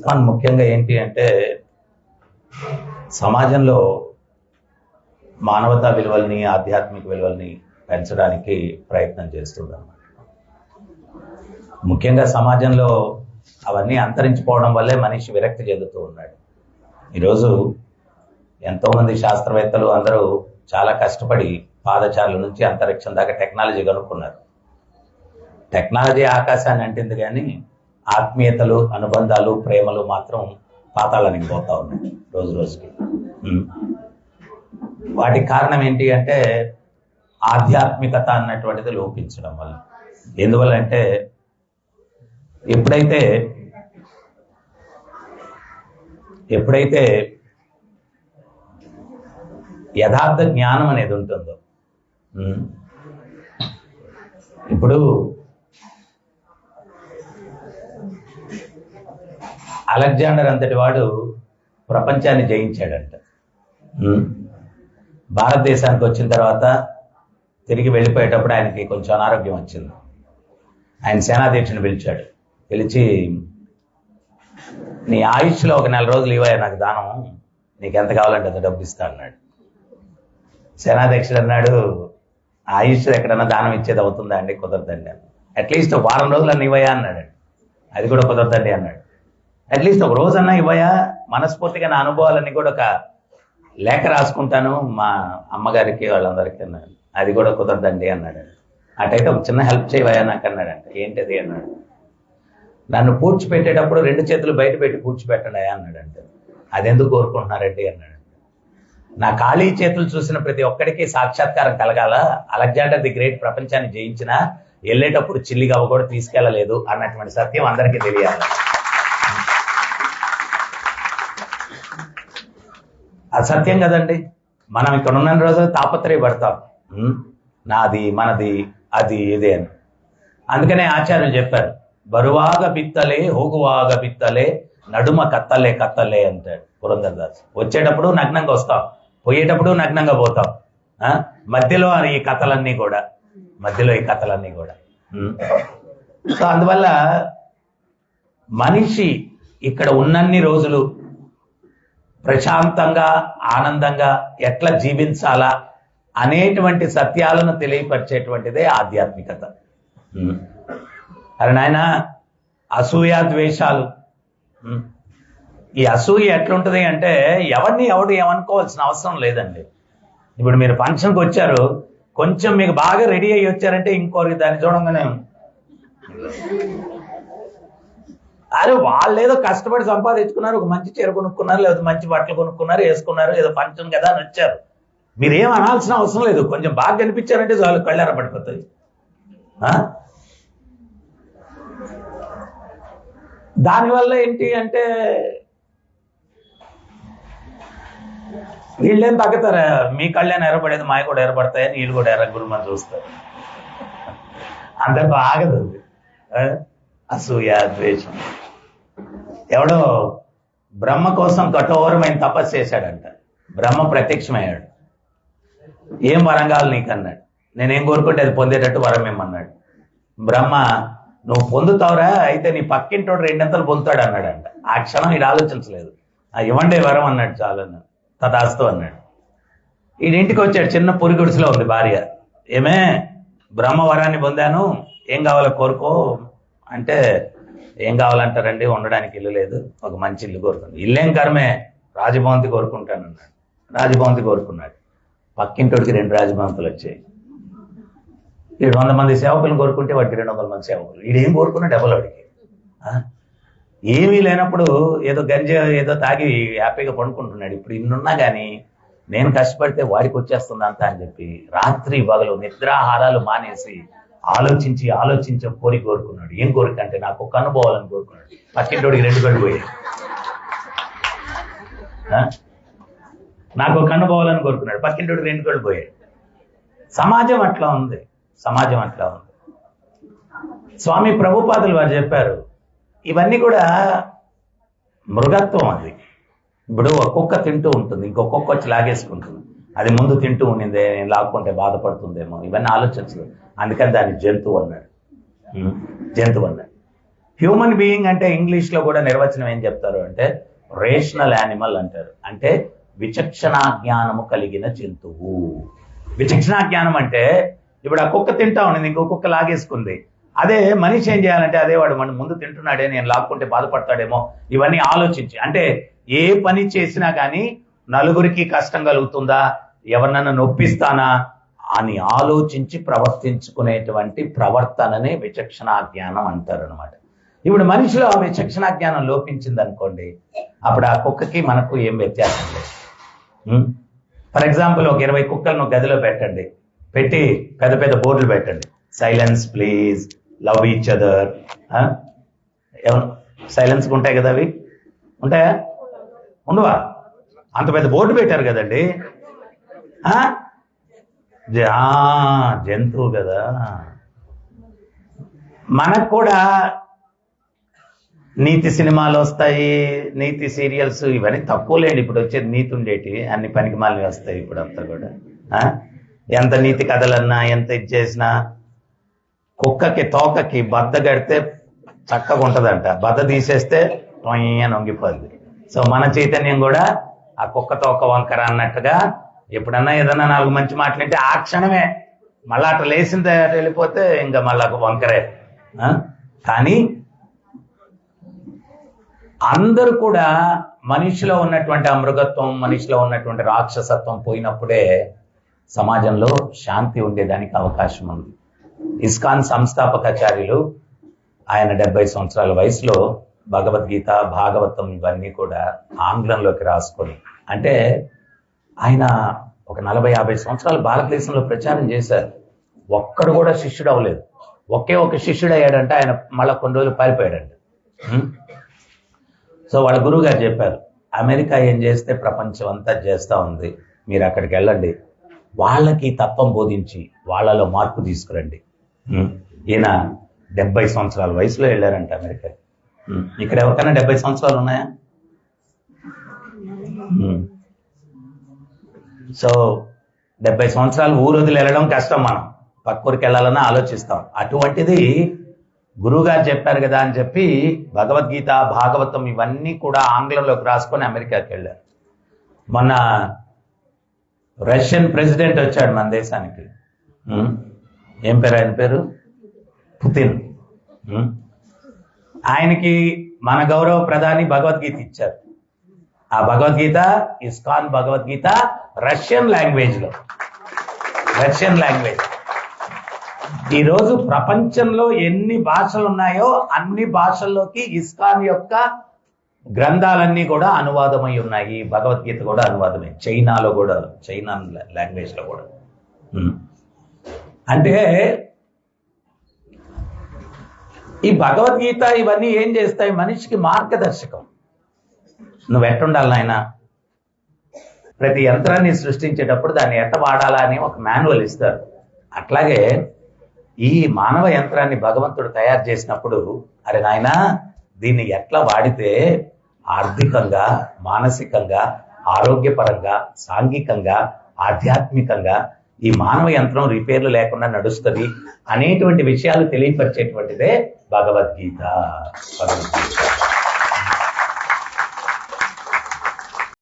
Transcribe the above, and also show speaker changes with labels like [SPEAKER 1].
[SPEAKER 1] ISKCON ముఖ్యంగా ఏంటి అంటే సమాజంలో మానవతా విలువల్ని ఆధ్యాత్మిక విలువల్ని పెంచడానికి ప్రయత్నం చేస్తుందన్నమాట ముఖ్యంగా సమాజంలో అవన్నీ అంతరించిపోవడం వల్లే మనిషి విరక్తి చెందుతూ ఉన్నాడు. ఈరోజు ఎంతోమంది శాస్త్రవేత్తలు అందరూ చాలా కష్టపడి పాదచారుల నుంచి అంతరిక్షం దాకా టెక్నాలజీ కనుక్కున్నారు. టెక్నాలజీ ఆకాశాన్ని అంటింది కానీ ఆత్మీయతలు అనుబంధాలు ప్రేమలు మాత్రం పాతాళానికి పోతా ఉన్నాయి రోజు రోజుకి. వాటి వాటికి కారణం ఏంటి అంటే ఆధ్యాత్మికత అన్నటువంటిది లోపించడం వల్ల. ఎందువల్ల అంటే ఎప్పుడైతే ఎప్పుడైతే యథార్థ జ్ఞానం అనేది ఉంటుందో ఇప్పుడు అలెగ్జాండర్ అంతటి వాడు ప్రపంచాన్ని జయించాడంట. భారతదేశానికి వచ్చిన తర్వాత తిరిగి వెళ్ళిపోయేటప్పుడు ఆయనకి కొంచెం అనారోగ్యం వచ్చింది. ఆయన సేనాధ్యక్షుని పిలిచాడు. పిలిచి నీ ఆయుష్లో ఒక నెల రోజులు ఇవ్వయా నాకు దానం. నీకు ఎంత కావాలంటే అంత డబ్బు ఇస్తా అన్నాడు. సేనాధ్యక్షుడు అన్నాడు ఆయుష్ ఎక్కడన్నా దానం ఇచ్చేది అవుతుందా అండి? కుదరదండి అట్లీస్ట్ వారం రోజులు అన్న ఇవ్వయా అన్నాడు. అది కూడా కుదరదండి అన్నాడు. అట్లీస్ట్ ఒక రోజన్నా ఇవ్వయా? మనస్ఫూర్తిగా నా అనుభవాలన్నీ కూడా ఒక లేఖ రాసుకుంటాను. మా అమ్మగారికి వాళ్ళందరికీ అన్నాడు. అది కూడా కుదరదండి అన్నాడు. అటైతే ఒక చిన్న హెల్ప్ చేయవయా నాకు అన్నాడంట ఏంటది అన్నాడు. నన్ను పూడ్చిపెట్టేటప్పుడు రెండు చేతులు బయట పెట్టి పూడ్చిపెట్టండి అన్నాడంటే అదెందుకు కోరుకుంటున్నారండి అన్నాడు నా ఖాళీ చేతులు చూసిన ప్రతి ఒక్కడికి సాక్షాత్కారం కలగాల. అలెగ్జాండర్ ది గ్రేట్ ప్రపంచాన్ని జయించిన వెళ్ళేటప్పుడు చిల్లిగవ్వ కూడా తీసుకెళ్ళలేదు అన్నటువంటి సత్యం అందరికీ తెలియాలి. అసత్యం కదండి. మనం ఇక్కడ ఉన్న రోజులు తాపత్రయపడతాం. నాది మనది అది ఇది అని. అందుకనే ఆచార్యులు చెప్పారు బరువాగ బిత్తలే హోగువాగ బిత్తలే నడుమ కత్తలే కత్తలే అంటాడు పురంధరదాస్. వచ్చేటప్పుడు నగ్నంగా వస్తాం. పోయేటప్పుడు నగ్నంగా పోతాం. ఆ? మధ్యలో ఈ కథలన్నీ కూడా. మధ్యలో ఈ కథలన్నీ కూడా. సో అందువల్ల మనిషి ఇక్కడ ఉన్నన్ని రోజులు ప్రశాంతంగా ఆనందంగా ఎట్లా జీవించాలా అనేటువంటి సత్యాలను తెలియపరిచేటువంటిదే ఆధ్యాత్మికత. అరే నాయన అసూయ ద్వేషాలు. ఈ అసూయ ఎట్లుంటది అంటే ఎవరిని ఎవడు ఏమనుకోవాల్సిన అవసరం లేదండి ఇప్పుడు మీరు ఫంక్షన్కి వచ్చారు కొంచెం మీకు బాగా రెడీ అయ్యి వచ్చారంటే ఇంకోరికి దాన్ని చూడంగానే అరే వాళ్ళు ఏదో కష్టపడి సంపాదించుకున్నారు ఒక మంచి చీర కొనుక్కున్నారు లేదా మంచి బట్టలు కొనుక్కున్నారు వేసుకున్నారు ఏదో ఫంక్షన్ కదా అని వచ్చారు. మీరేం అనాల్సిన అవసరం లేదు. కొంచెం బాగా కనిపించారంటే చాలు కళ్ళార పడిపోతుంది దానివల్ల ఏంటి అంటే వీళ్ళేం తగ్గుతారా? మీ కళ్ళేం ఎరబడేది మాయ కూడా ఎరబడతాయని వీళ్ళు కూడా ఎర్రగురుమని చూస్తారు అందరితో ఆగదు అసూయ ద్వేషం. ఎవడో బ్రహ్మ కోసం కఠోరమైన తపస్సు చేశాడంట. బ్రహ్మ ప్రత్యక్షమయ్యాడు. ఏం వరం కావాలి నీకు అన్నాడు నేనేం కోరుకుంటే అది పొందేటట్టు వరం ఏమన్నాడు బ్రహ్మ నువ్వు పొందుతావురా అయితే నీ పక్కింటోడు రెండంతలు పొందుతాడు అన్నాడంట. ఆ క్షణం ఈడు ఆలోచించలేదు. ఆ ఇవ్వండి వరం అన్నాడు చాలు అన్నాడు తదాస్తు అన్నాడు. ఈడింటికి వచ్చాడు చిన్న పురిగుడిసెలో ఉంది భార్య. ఏమే బ్రహ్మ వరాన్ని పొందాను ఏం కావాలో కోరుకో అంటే ఏం కావాలంటారండి? ఉండడానికి ఇల్లు లేదు. ఒక మంచి ఇల్లు కోరుకుంది. ఇల్లేం కర్మే. రాజభవంతి కోరుకుంటానన్నాడు రాజభవంతి కోరుకున్నాడు. పక్కింటోడికి రెండు రాజభవంతులు వచ్చాయి. ఈడు వంద మంది సేవకులను కోరుకుంటే వాడికి రెండు వందల మంది సేవకులు. వీడు ఏం కోరుకున్నాడు డబల్ వాడికి. ఆ? ఏమీ లేనప్పుడు ఏదో గంజ ఏదో తాగి హ్యాపీగా పండుకుంటున్నాడు. ఇప్పుడు ఇన్నున్నా కానీ నేను కష్టపడితే వాడికి వచ్చేస్తుంది అంతా అని చెప్పి రాత్రి పగలు నిద్రాహారాలు మానేసి ఆలోచించి ఆలోచించి కోరి కోరుకున్నాడు. ఏం కోరిక అంటే నాకు ఒక అనుభవాలని కోరుకున్నాడు. పక్కింటోడికి రెండు కళ్ళు పోయాడు నాకు ఒక అనుభవాలని కోరుకున్నాడు. పక్కింటోడికి రెండు కళ్ళు పోయాడు సమాజం అట్లా ఉంది. సమాజం అట్లా ఉంది. స్వామి ప్రభుపాదులు వారు చెప్పారు ఇవన్నీ కూడా మృగత్వం అది. ఇప్పుడు ఒక్కొక్క తింటూ ఉంటుంది. ఇంకొక్కొక్క వచ్చి లాగేసుకుంటుంది. అది ముందు తింటూ ఉండిందే నేను లాక్కుంటే బాధపడుతుందేమో. ఇవన్నీ ఆలోచించదు. అందుకని దాన్ని జంతువు అన్నాడు ఉం? జంతువు అన్నాడు హ్యూమన్ బీయింగ్ అంటే ఇంగ్లీష్లో కూడా నిర్వచనం ఏం చెప్తారు అంటే రేషనల్ యానిమల్ అంటారు. అంటే విచక్షణా జ్ఞానము కలిగిన జంతువు. విచక్షణా జ్ఞానం అంటే ఇప్పుడు ఆ కుక్క తింటా ఉన్నది ఇంకో కుక్క లాగేసుకుంది. అదే మనిషి ఏం చేయాలంటే అదే వాడు మన ముందు తింటున్నాడే నేను లాక్కుంటే బాధపడతాడేమో. ఇవన్నీ ఆలోచించి అంటే ఏ పని చేసినా కానీ నలుగురికి కష్టం కలుగుతుందా? ఎవరినన్నా నొప్పిస్తానా? అని ఆలోచించి ప్రవర్తించుకునేటువంటి ప్రవర్తననే విచక్షణా జ్ఞానం అంటారు అనమాట ఇప్పుడు మనిషిలో ఆ విచక్షణా జ్ఞానం లోపించింది అనుకోండి అప్పుడు ఆ కుక్కకి మనకు ఏం వ్యత్యాసం లేదు. ఫర్ ఎగ్జాంపుల్ ఒక ఇరవై కుక్కలను గదిలో పెట్టండి. పెట్టి పెద్ద పెద్ద బోర్డులు పెట్టండి. Silence please love each other silence ఉంటాయి కదా అవి? ఉంటాయా? ఉండవా? అంత పెద్ద బోర్డు పెట్టారు కదండి? ఆ? జంతువు కదా. మనకు కూడా నీతి సినిమాలు వస్తాయి నీతి సీరియల్స్ ఇవన్నీ తక్కువలేండి ఇప్పుడు వచ్చేది నీతి ఉండేటి అన్ని పనికి మాలి వస్తాయి ఇప్పుడు అంతా కూడా. ఆ? ఎంత నీతి కథలన్నా ఎంత ఇది చేసినా కుక్కకి తోకకి బద్ద కడితే చక్కగా ఉంటుందంట. బద్ద తీసేస్తే అని వంగిపోద్ది. సో మన చైతన్యం కూడా ఆ కుక్కతో ఒక వంకర అన్నట్టుగా ఎప్పుడన్నా ఏదన్నా నాలుగు మంచి మాట్లాడితే ఆ క్షణమే మళ్ళా అట్లా లేచిన వెళ్ళిపోతే ఇంకా మళ్ళా వంకరే. కానీ అందరూ కూడా మనిషిలో ఉన్నటువంటి అమృగత్వం మనిషిలో ఉన్నటువంటి రాక్షసత్వం పోయినప్పుడే సమాజంలో శాంతి ఉండేదానికి అవకాశం ఉంది. ఇస్కాన్ సంస్థాపకాచార్యులు ఆయన డెబ్బై సంవత్సరాల వయసులో భగవద్గీత భాగవతం ఇవన్నీ కూడా ఆంగ్లంలోకి రాసుకొని అంటే ఆయన ఒక నలభై యాభై సంవత్సరాలు భారతదేశంలో ప్రచారం చేశారు. ఒక్కడు కూడా శిష్యుడు అవ్వలేదు ఒకే ఒక శిష్యుడు అయ్యాడంటే ఆయన మళ్ళా కొన్ని రోజులు పారిపోయాడంట. సో వాళ్ళ గురువు గారు చెప్పారు అమెరికా ఏం చేస్తే ప్రపంచం అంతా చేస్తూ ఉంది. మీరు అక్కడికి వెళ్ళండి. వాళ్ళకి తత్వం బోధించి వాళ్ళలో మార్పు తీసుకురండి. ఈయన డెబ్బై సంవత్సరాల వయసులో వెళ్ళారంట అమెరికా ఇక్కడ ఎవరికైనా డెబ్బై సంవత్సరాలు ఉన్నాయా? సో డెబ్బై సంవత్సరాలు ఊరు వదిలి వెళ్ళడం కష్టం మనం. పక్క ఊరికి వెళ్ళాలని ఆలోచిస్తాం. అటువంటిది గురువుగారు చెప్పారు కదా అని చెప్పి భగవద్గీత భాగవతం ఇవన్నీ కూడా ఆంగ్లంలోకి రాసుకొని అమెరికాకి వెళ్ళారు. మొన్న రష్యన్ ప్రెసిడెంట్ వచ్చాడు మన దేశానికి. ఏం పేరు ఆయన పేరు? పుతిన్. ఆయనకి మన గౌరవ ప్రధాని భగవద్గీత ఇచ్చారు. ఆ భగవద్గీత ఇస్కాన్ భగవద్గీత రష్యన్ లాంగ్వేజ్లో. రష్యన్ లాంగ్వేజ్ ఈరోజు ప్రపంచంలో ఎన్ని భాషలు ఉన్నాయో అన్ని భాషల్లోకి ఇస్కాన్ యొక్క గ్రంథాలన్నీ కూడా అనువాదమై ఉన్నాయి. భగవద్గీత కూడా అనువాదమే. చైనాలో కూడా చైనా లాంగ్వేజ్లో కూడా. అంటే ఈ భగవద్గీత ఇవన్నీ ఏం చేస్తాయి? మనిషికి మార్గదర్శకం. నువ్వు ఎట్టుండాలి నాయన? ప్రతి యంత్రాన్ని సృష్టించేటప్పుడు దాన్ని ఎట్ట వాడాలా అని ఒక మాన్యువల్ ఇస్తారు. అట్లాగే ఈ మానవ యంత్రాన్ని భగవంతుడు తయారు చేసినప్పుడు అరే నాయనా దీన్ని ఎట్లా వాడితే ఆర్థికంగా మానసికంగా ఆరోగ్యపరంగా సాంఘికంగా ఆధ్యాత్మికంగా ఈ మానవ యంత్రం రిపేర్లు లేకుండా నడుస్తుంది అనేటువంటి విషయాలు తెలియపరిచేటువంటిదే భగవద్గీత. భగవద్గీత.